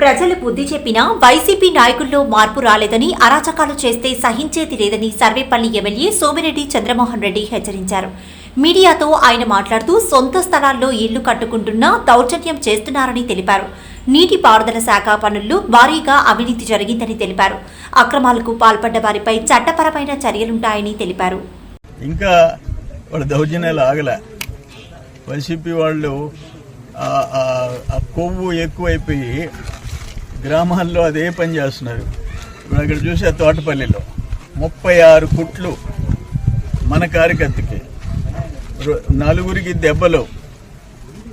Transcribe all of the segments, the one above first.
ప్రజలు బుద్ధి చెప్పినా వైసీపీ నాయకుల్లో మార్పు రాలేదని అరాచకాలు చేస్తే సహించేది లేదని సర్వేపల్లి ఎమ్మెల్యే సోమిరెడ్డి చంద్రమోహన్ రెడ్డి హెచ్చరించారు. మీడియాతో ఆయన మాట్లాడుతూ సొంత స్థలాల్లో ఇళ్ళు కట్టుకుంటున్నా దౌర్జన్యం చేస్తున్నారని తెలిపారు. నీటిపారుదల శాఖ పనుల్లో భారీగా అవినీతి జరిగిందని తెలిపారు. అక్రమాలకు పాల్పడ్డ వారిపై చట్టపరమైన చర్యలుంటాయని తెలిపారు. ఇంకా వాళ్ళ దౌర్జన్యాలు ఆగలే. వైసీపీ వాళ్ళు కొవ్వు ఎక్కువైపోయి గ్రామాల్లో అదే పని చేస్తున్నారు. ఇప్పుడు అక్కడ చూసే తోటపల్లిలో ముప్పై ఆరు కుట్లు మన కార్యకర్తకి. నలుగురికి దెబ్బలు.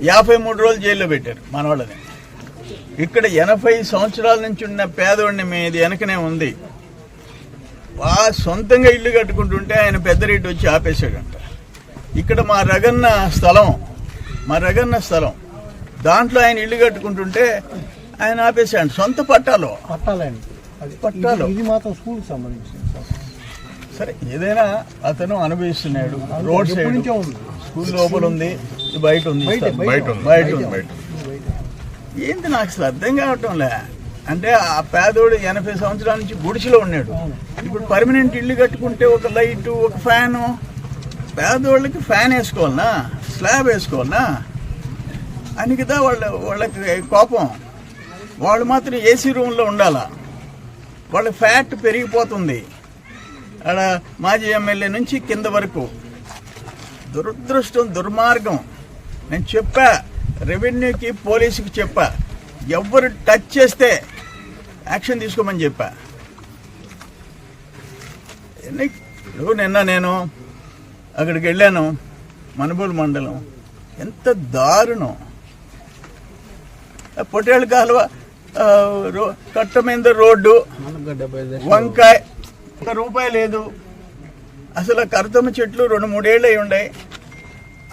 యాభై మూడు రోజులు జైల్లో పెట్టారు మన వాళ్ళని. ఇక్కడ ఎనభై సంవత్సరాల నుంచి ఉన్న పేదవాడిని మీది వెనకనే ఉంది. ఆ సొంతంగా ఇల్లు కట్టుకుంటుంటే ఆయన పెద్ద రేటు వచ్చి ఆపేశాడంట. ఇక్కడ మా రగన్న స్థలం మా రగన్న స్థలం. దాంట్లో ఆయన ఇల్లు కట్టుకుంటుంటే ఆయన ఆపేశాడు సొంత పట్టాలో పట్టాలండి అది పట్టాలు. ఇది- మాత్రం స్కూల్కి సంబంధించింది సార్. ఏదైనా అతను అనుభవిస్తున్నాడు రోడ్ సైడ్. స్కూల్ లోపల ఉంది బయట ఉంది బయట. బయట ఉంది. ఏంటి నాకు అసలు అర్థం కావటంలే అంటే ఆ పేదోడు ఎనభై సంవత్సరాల నుంచి గుడిసెలో ఉన్నాడు. ఇప్పుడు పర్మనెంట్ ఇల్లు కట్టుకుంటే ఒక లైట్ ఒక ఫ్యాను పేదోళ్ళకి ఫ్యాన్ వేసుకోవాలనా స్లాబ్ వేసుకోవాలనా అని కదా వాళ్ళ వాళ్ళకి కోపం వాళ్ళు మాత్రం ఏసీ రూమ్లో ఉండాలా? వాళ్ళ ఫ్యాట్ పెరిగిపోతుంది. ఆడ మాజీ ఎమ్మెల్యే నుంచి కింద వరకు. దురదృష్టం దుర్మార్గం. నేను చెప్పా రెవెన్యూకి పోలీసుకి చెప్పా. ఎవరు టచ్ చేస్తే యాక్షన్ తీసుకోమని చెప్పా. నిన్న నేను అక్కడికి వెళ్ళాను మనుబోలు మండలం. ఎంత దారుణం. పొట్టేళ్ళు పొట్టేళ్ళ కాలువ కట్ట మీద రోడ్డు వంకాయ ఒక రూపాయి లేదు. అసలు ఆ కరతమ్మ చెట్లు రెండు మూడేళ్ళు అయి ఉన్నాయి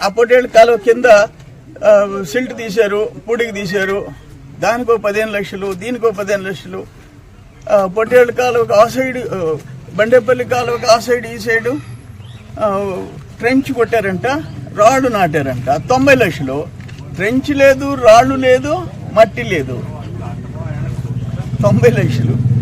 ఆ పొట్టేళ్ళ కాలువ కింద సిల్ట్ తీశారు పూడికి తీశారు. దానికో పదిహేను లక్షలు దీనికో పదిహేను లక్షలు. పొట్టేళ్ళ కాలువకి ఆ సైడ్ బండేపల్లి కాలువకి ఆ సైడ్ ఈ సైడు ట్రెంచ్ కొట్టారంట రాళ్ళు నాటారంట. తొంభై లక్షలు. ట్రెంచ్ లేదు రాళ్ళు లేదు మట్టి లేదు. తొంభై లక్షలు.